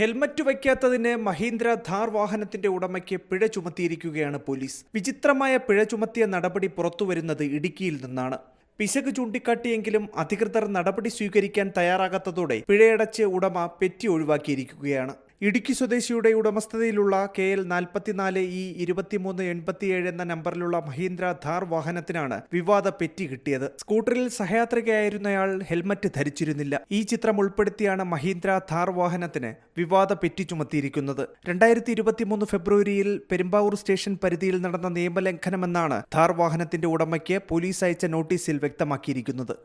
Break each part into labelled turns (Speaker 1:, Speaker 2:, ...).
Speaker 1: Helmet വയ്ക്കാത്തതിന് Mahindra Thar വാഹനത്തിന്റെ ഉടമയ്ക്ക് പിഴ ചുമത്തിയിരിക്കുകയാണ് പോലീസ്. വിചിത്രമായ പിഴ ചുമത്തിയ നടപടി പുറത്തുവരുന്നത് ഇടുക്കിയിൽ നിന്നാണ്. പിശക് ചൂണ്ടിക്കാട്ടിയെങ്കിലും അധികൃതർ നടപടി സ്വീകരിക്കാൻ തയ്യാറാകാത്തതോടെ പിഴയടച്ച് ഉടമ പെറ്റി ഒഴിവാക്കിയിരിക്കുകയാണ്. ഇടുക്കി സ്വദേശിയുടെ ഉടമസ്ഥതയിലുള്ള കെ എൽ നാൽപ്പത്തിനാല് ഇ ഇരുപത്തിമൂന്ന് എൺപത്തിയേഴ് എന്ന നമ്പറിലുള്ള മഹീന്ദ്ര ധാർ വാഹനത്തിനാണ് വിവാദ പെറ്റി കിട്ടിയത്. സ്കൂട്ടറിൽ സഹയാത്രികയായിരുന്നയാൾ ഹെൽമറ്റ് ധരിച്ചിരുന്നില്ല. ഈ ചിത്രം ഉൾപ്പെടുത്തിയാണ് മഹീന്ദ്ര ധാർ വാഹനത്തിന് വിവാദ പെറ്റി ചുമത്തിയിരിക്കുന്നത്. രണ്ടായിരത്തി ഇരുപത്തിമൂന്ന് ഫെബ്രുവരിയിൽ പെരുമ്പാവൂർ സ്റ്റേഷൻ പരിധിയിൽ നടന്ന നിയമലംഘനമെന്നാണ് ധാർ വാഹനത്തിന്റെ ഉടമയ്ക്ക് പോലീസ് അയച്ച നോട്ടീസിൽ വ്യക്തമാക്കിയിരിക്കുന്നത്.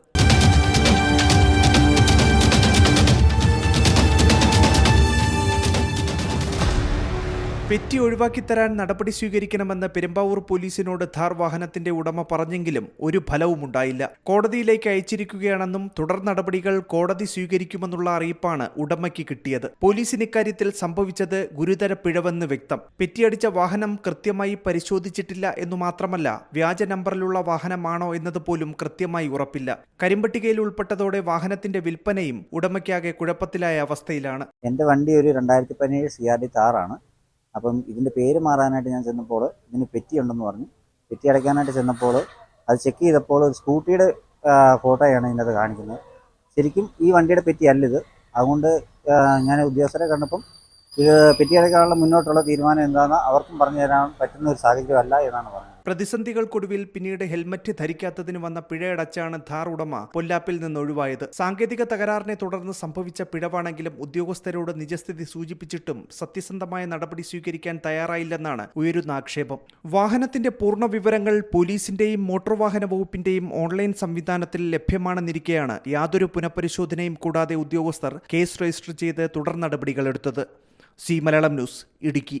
Speaker 1: പെറ്റി ഒഴിവാക്കി തരാൻ നടപടി സ്വീകരിക്കണമെന്ന് പെരുമ്പാവൂർ പോലീസിനോട് ധാർ വാഹനത്തിന്റെ ഉടമ പറഞ്ഞെങ്കിലും ഒരു ഫലവുമുണ്ടായില്ല കോടതിയിലേക്ക് അയച്ചിരിക്കുകയാണെന്നും തുടർ നടപടികൾ കോടതി സ്വീകരിക്കുമെന്നുള്ള അറിയിപ്പാണ് ഉടമയ്ക്ക് കിട്ടിയത്. പോലീസിന് ഇക്കാര്യത്തിൽ സംഭവിച്ചത് ഗുരുതര പിഴവെന്ന് വ്യക്തം. പെറ്റിയടിച്ച വാഹനം കൃത്യമായി പരിശോധിച്ചിട്ടില്ല എന്നു മാത്രമല്ല വ്യാജ നമ്പറിലുള്ള വാഹനമാണോ എന്നത് പോലും കൃത്യമായി ഉറപ്പില്ല. കരിമ്പട്ടികയിൽ ഉൾപ്പെട്ടതോടെ വാഹനത്തിന്റെ വിൽപ്പനയും ഉടമയ്ക്കാകെ കുഴപ്പത്തിലായ അവസ്ഥയിലാണ്.
Speaker 2: എന്റെ വണ്ടി ഒരു രണ്ടായിരത്തി പതിനേഴ് സി ആർ ഡി താറാണ് അപ്പം ഇതിന്റെ പേര് മാറാനായിട്ട് ഞാൻ ചെന്നപ്പോൾ ഇതിന് പെറ്റി ഉണ്ടെന്ന് പറഞ്ഞു. പെറ്റി അടയ്ക്കാനായിട്ട് ചെന്നപ്പോൾ അത് ചെക്ക് ചെയ്തപ്പോൾ ഒരു സ്കൂട്ടിയുടെ ഫോട്ടോയാണ് ഇതിനകത്ത് കാണിക്കുന്നത്. ശരിക്കും ഈ വണ്ടിയുടെ പെറ്റി അല്ല ഇത്. അതുകൊണ്ട് ഞാൻ ഉദ്യോഗസ്ഥരെ കണ്ടപ്പം ഇത് പെറ്റി അടയ്ക്കാനുള്ള മുന്നോട്ടുള്ള തീരുമാനം എന്താണെന്ന് അവർക്കും പറഞ്ഞു തരാൻ പറ്റുന്ന ഒരു സാഹചര്യമല്ല എന്നാണ് പറഞ്ഞത്.
Speaker 1: പ്രതിസന്ധികൾക്കൊടുവിൽ പിന്നീട് ഹെൽമറ്റ് ധരിക്കാത്തതിന് വന്ന പിഴയടച്ചാണ് ധാർ ഉടമ പൊല്ലാപ്പിൽ നിന്ന് ഒഴിവായത് സാങ്കേതിക തകരാറിനെ തുടർന്ന് സംഭവിച്ച പിഴവാണെങ്കിലും ഉദ്യോഗസ്ഥരോട് നിജസ്ഥിതി സൂചിപ്പിച്ചിട്ടും സത്യസന്ധമായ നടപടി സ്വീകരിക്കാൻ തയ്യാറായില്ലെന്നാണ് ഉയരുന്ന ആക്ഷേപം. വാഹനത്തിന്റെ പൂർണ വിവരങ്ങൾ പോലീസിന്റെയും മോട്ടോർ വാഹന വകുപ്പിന്റെയും ഓൺലൈൻ സംവിധാനത്തിൽ ലഭ്യമാണെന്നിരിക്കെയാണ് യാതൊരു പുനഃപരിശോധനയും കൂടാതെ ഉദ്യോഗസ്ഥർ കേസ് രജിസ്റ്റർ ചെയ്ത് തുടർ നടപടികളെടുത്തത്. C Malayalam news Idukki.